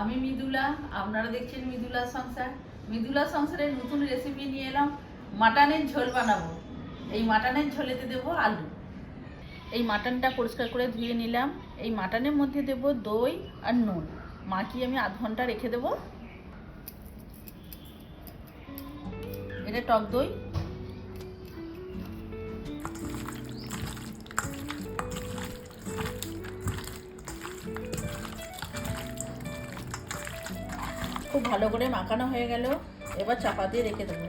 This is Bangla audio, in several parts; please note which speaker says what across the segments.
Speaker 1: আমি মৃদুলা, আপনারা দেখছেন মৃদুলা সংসার। মৃদুলা সংসারের নতুন রেসিপি নিয়ে এলাম, মাটনের ঝোল বানাবো। এই মাটনের ঝোলেতে দেব আলু। এই মাটনটা পরিষ্কার করে ধুয়ে নিলাম। এই মাটনের মধ্যে দেব দই আর নুন। মাখিয়ে আমি আধ ঘণ্টা রেখে দেব? এটা টক দই। খুব ভালো করে মাখানো হয়ে গেল। এবার চাপা দিয়ে রেখে দেবো।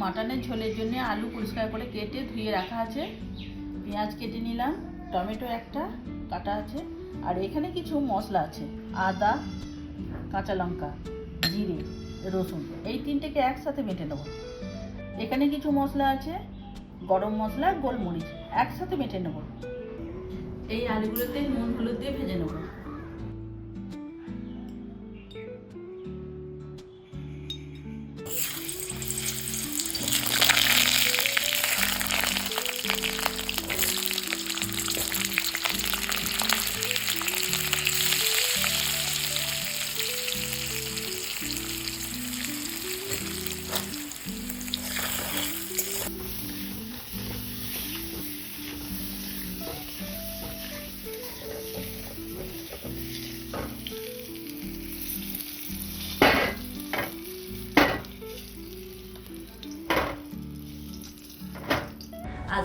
Speaker 1: মাটনের ঝোলের জন্য আলু পরিষ্কার করে কেটে ধুয়ে রাখা আছে। পেঁয়াজ কেটে নিলাম, টমেটো একটা কাটা আছে, আর এখানে কিছু মশলা আছে। আদা, কাঁচা লঙ্কা, জিরে, রসুন, এই তিনটেকে একসাথে বেটে নেব। এখানে কিছু মশলা আছে, গরম মশলা, গোলমরিচ, একসাথে বেটে নেব। এই আলুগুলোতে নুন হলুদ দিয়ে ভেজে নেব।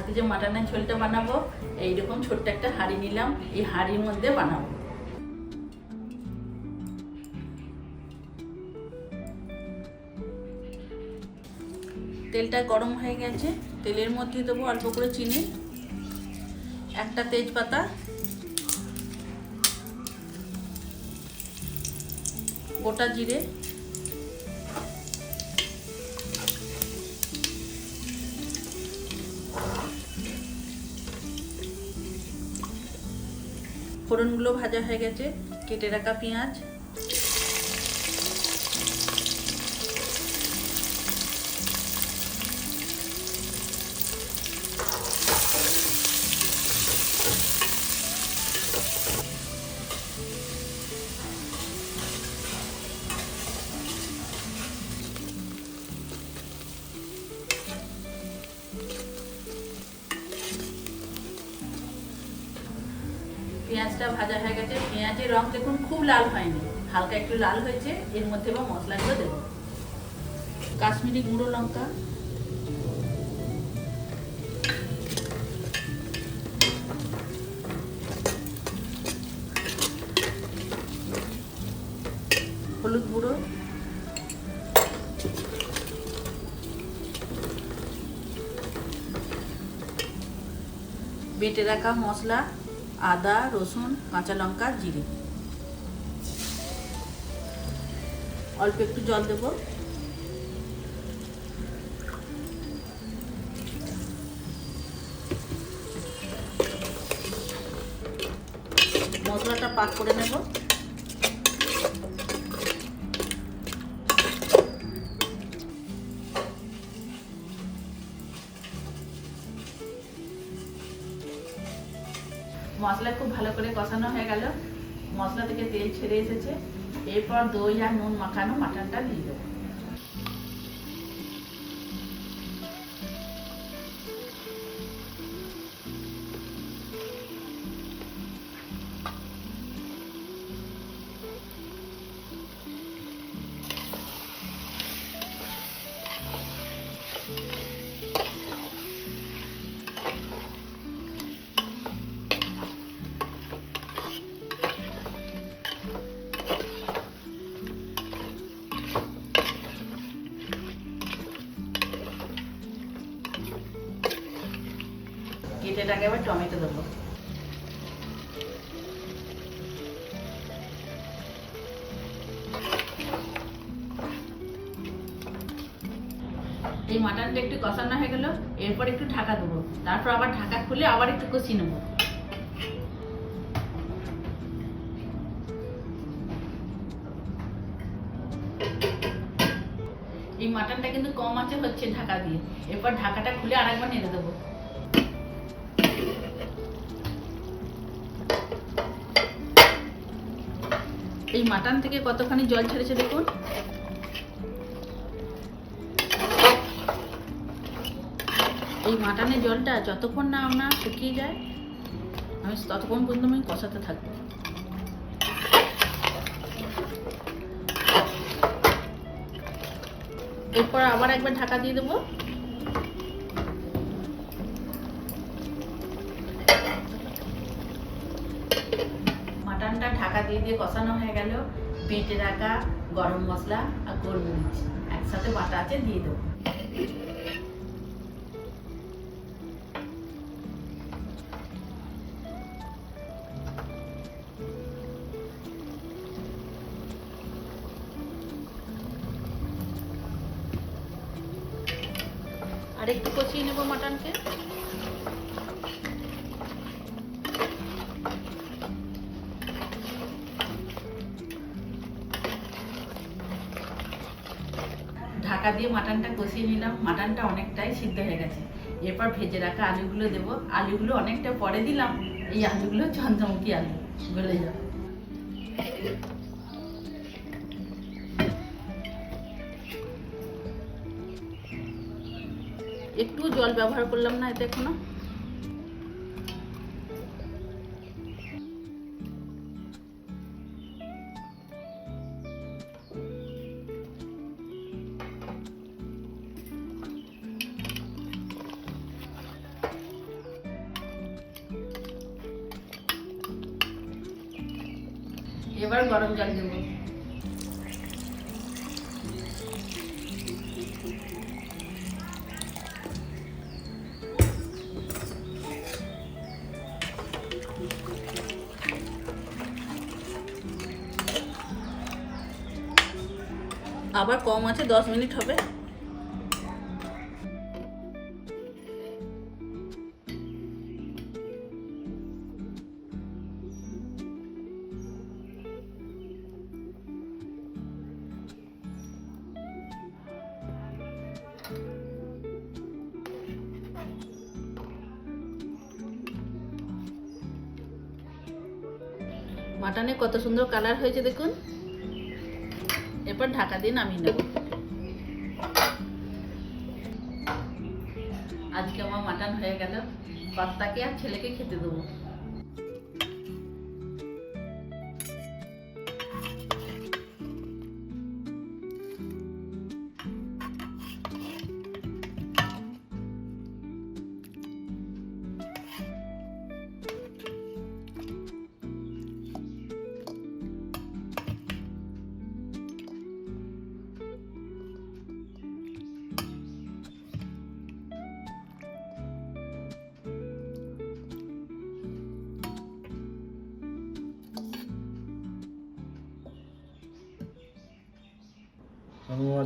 Speaker 1: আজকে যে মাটনের ঝোলটা বানাবো, এইরকম ছোট্ট একটা হাঁড়ি নিলাম, এই হাঁড়ির মধ্যে বানাবো। তেলটা গরম হয়ে গেছে, তেলের মধ্যে দেবো অল্প করে চিনি, একটা তেজপাতা। গোটা জিরে ফোড়নগুলো ভাজা হয়ে গেছে কেটে রাখা পেঁয়াজ। পেঁয়াজটা ভাজা হয়ে গেছে। পেঁয়াজের রং দেখুন খুব লাল হয়নি। হালকা একটু লাল হয়েছে। এর মধ্যে এবার মশলাগুলো দেবো। কাশ্মীরি গুঁড়ো লঙ্কা। হলুদ গুঁড়ো। বেটে রাখা মশলা। আদা রসুন কাঁচা লঙ্কা জিরে। অল্প একটু জল দেব। মশলাটা পাক করে নেব। মশলা খুব ভালো করে কষানো হয়ে গেল। মশলা থেকে তেল ছেড়ে এসেছে। এরপর দই আর নুন মাখানো, মাটনটা দিয়ে দেবো। এবার টমেটো দেবো। এই মাটনটা একটু কষানো হয়ে গেল, এরপর একটু ঢাকা দেবো। তারপর আবার ঢাকা খুলে আবার একটু কষিয়ে নেব। এই মাটনটা কিন্তু কম আছে হচ্ছে ঢাকা দিয়ে। এরপর ঢাকাটা খুলে আরেকবার নেড়ে দেবো। এই মাটন থেকে কতখানি জল ছেড়েছে দেখুন? এই মাটনের জলটা যতক্ষণ না আপনার শুকিয়ে যায়, আমি ততক্ষণ পর্যন্ত আমি কষাতে থাকব। এরপর আবার একবার ঢাকা দিয়ে দেবো। ঢাকা দিয়ে দিয়ে কষানো হয়ে গেল। বেটে রাখা গরম মশলা আর গোলমরিচ। একসাথে বাটা আছে, দিয়ে দেবো। আর একটু কষিয়ে নেব মাটনকে। ঢাকা দিয়ে মাটনটা কষিয়ে নিলাম। মাটনটা অনেকটাই সিদ্ধ হয়ে গেছে। এরপর ভেজে রাখা আলুগুলো দেব। আলুগুলো অনেকটা পরে দিলাম। এই আলুগুলো চন্দ্রমুখী আলু। গলে যাবে। একটু জল ব্যবহার করলাম না এতে এখনও। এবার গরম জল দেবো। আবার কম আছে দশ মিনিট হবে? মাটনে কত সুন্দর কালার হয়েছে দেখুন। এরপর ঢাকা দিয়ে নামিয়ে নেব। আজকে আমার মাটন হয়ে গেল। বাচ্চাকে আর ছেলেকে খেতে দেবো।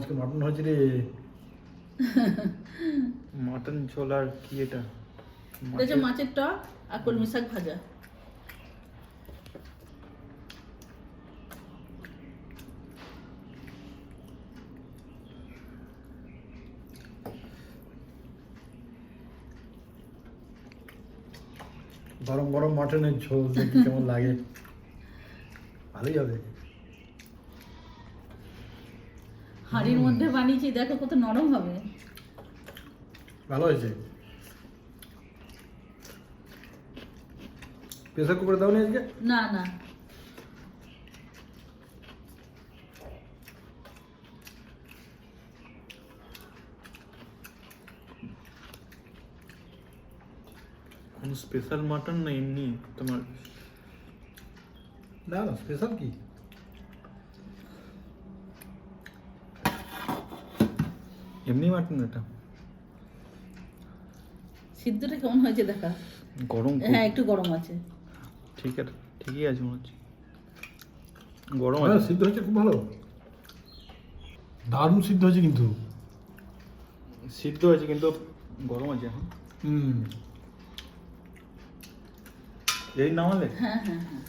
Speaker 2: আজকে মাটন হয়েছে রে।
Speaker 3: মাটন ঝোল আর কি এটা?
Speaker 1: এটা মাছের টক আর কলমি শাক ভাজা।
Speaker 2: গরম গরম মাটনের ঝোল দেখি কেমন লাগে। ভালোই হবে।
Speaker 1: হাঁড়ির মধ্যে বানিয়েছি দেখো কত নরম হবে।
Speaker 2: ভালো হয়েছে। প্রেসার কুকারে দাও নি আজকে?
Speaker 1: না না।
Speaker 3: কোন স্পেশাল মাটন না এমনি তোমার?
Speaker 2: না না স্পেশাল কি?
Speaker 3: এমনি মাটন এটা?
Speaker 1: সিদ্ধটা কেমন হয়েছে দেখা?
Speaker 3: গরম
Speaker 1: হ্যাঁ একটু গরম আছে।
Speaker 3: ঠিক আছে ঠিকই আছে মনে হচ্ছে। গরম
Speaker 2: হ্যাঁ
Speaker 3: আছে।
Speaker 2: সিদ্ধ হয়েছে খুব ভালো। দারুণ সিদ্ধ হয়েছে কিন্তু।
Speaker 3: সিদ্ধ হয়েছে কিন্তু গরম আছে এখন।
Speaker 2: হুম।
Speaker 3: এই নামালে?
Speaker 1: হ্যাঁ হ্যাঁ হ্যাঁ।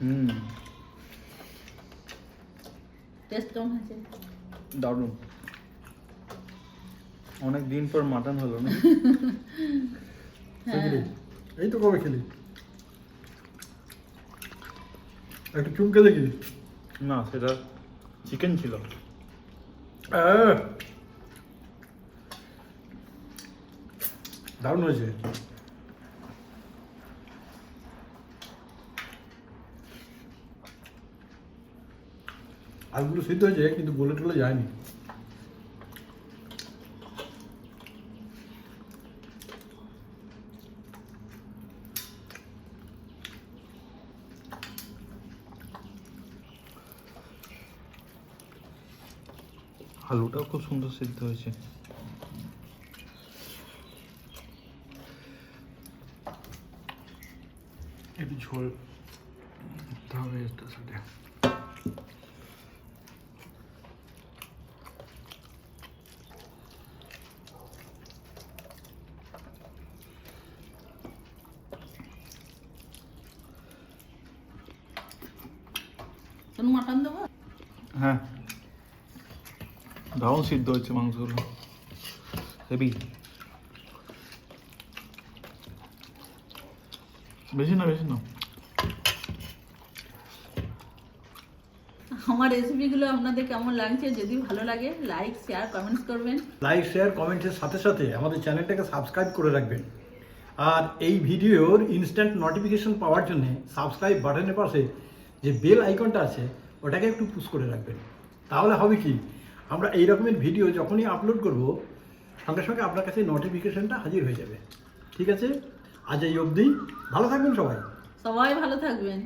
Speaker 3: হুম।
Speaker 1: টেস্ট কেমন হয়েছে?
Speaker 3: দারুণ। অনেক দিন পর মাটন হলো না?
Speaker 2: রে? এই তো কবে খেলি? একটু চুমকে দেখি।
Speaker 3: না সেটা চিকেন ছিল।
Speaker 2: আহ! দারুণ হয়েছে। আলুগুলো সিদ্ধ হয়েছে কিন্তু গলে টলে যায়নি।
Speaker 3: আলুটাও খুব সুন্দর সিদ্ধ হয়েছে।
Speaker 2: একটু ঝোল দিতে হবে এটার সাথে।
Speaker 1: তোর মাটন দেবো?
Speaker 3: হ্যাঁ। দারুণ সিদ্ধ হচ্ছে মাংসগুলো। হেভি। বেশি না বেশি না।
Speaker 1: আমার রেসিপিগুলো আপনাদের কেমন লাগছে? যদি ভালো লাগে লাইক শেয়ার কমেন্টস করবেন।
Speaker 2: লাইক শেয়ার কমেন্টের সাথে সাথে আমাদের চ্যানেলটাকে সাবস্ক্রাইব করে রাখবেন। আর এই ভিডিওর ইনস্ট্যান্ট নোটিফিকেশন পাওয়ার জন্য সাবস্ক্রাইব বাটনের পাশে যে বেল আইকনটা আছে, ওটাকে একটু পুশ করে রাখবেন। তাহলে হবে কি, আমরা এই রকমের ভিডিও যখনই আপলোড করব, সঙ্গে সঙ্গে আপনার কাছে নোটিফিকেশনটা হাজির হয়ে যাবে। ঠিক আছে? আজ এই অবধি। ভালো থাকবেন সবাই।
Speaker 1: সবাই ভালো থাকবেন।